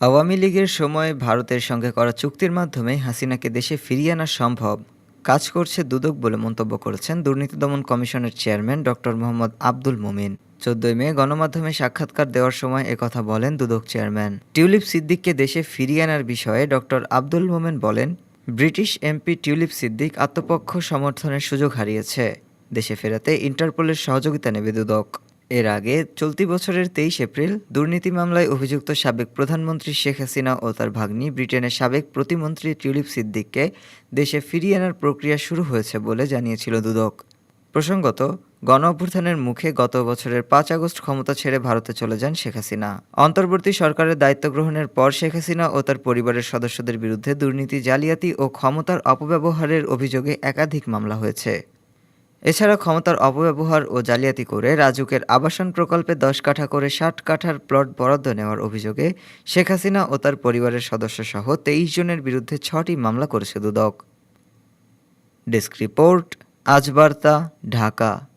আওয়ামী লীগের সময় ভারতের সঙ্গে করা চুক্তির মাধ্যমে হাসিনাকে দেশে ফিরিয়ে আনা সম্ভব। কাজ করছে দুদক বলে মন্তব্য করেছেন দুর্নীতি দমন কমিশনের চেয়ারম্যান ডক্টর মোহাম্মদ আব্দুল মুমিন। চোদ্দই মে গণমাধ্যমে সাক্ষাৎকার দেওয়ার সময় একথা বলেন দুদক চেয়ারম্যান। টিউলিপ সিদ্দিককে দেশে ফিরিয়ে আনার বিষয়ে ডক্টর আব্দুল মোমেন বলেন, ব্রিটিশ এমপি টিউলিপ সিদ্দিক আত্মপক্ষ সমর্থনের সুযোগ হারিয়েছে। দেশে ফেরাতে ইন্টারপোলের সহযোগিতা নেবে দুদক। এর আগে চলতি বছরের তেইশ এপ্রিল দুর্নীতি মামলায় অভিযুক্ত সাবেক প্রধানমন্ত্রী শেখ হাসিনা ও তার ভাগ্নি ব্রিটেনের সাবেক প্রতিমন্ত্রী টিউলিপ সিদ্দিককে দেশে ফিরিয়ে আনার প্রক্রিয়া শুরু হয়েছে বলে জানিয়েছিল দুদক। প্রসঙ্গত, গণ অভ্যুত্থানের মুখে গত বছরের পাঁচ আগস্ট ক্ষমতা ছেড়ে ভারতে চলে যান শেখ হাসিনা। অন্তর্বর্তী সরকারের দায়িত্ব গ্রহণের পর শেখ হাসিনা ও তার পরিবারের সদস্যদের বিরুদ্ধে দুর্নীতি, জালিয়াতি ও ক্ষমতার অপব্যবহারের অভিযোগে একাধিক মামলা হয়েছে। এছাড়া ক্ষমতার অপব্যবহার ও জালিয়াতি করে রাজুকের আবাসন প্রকল্পে দশ কাঠা করে ষাট কাঠার প্লট বরাদ্দ নেওয়ার অভিযোগে শেখ হাসিনা ও তার পরিবারের সদস্যসহ তেইশ জনের বিরুদ্ধে ছটি মামলা করেছে দুদক। Desk report Ajbarta Dhaka.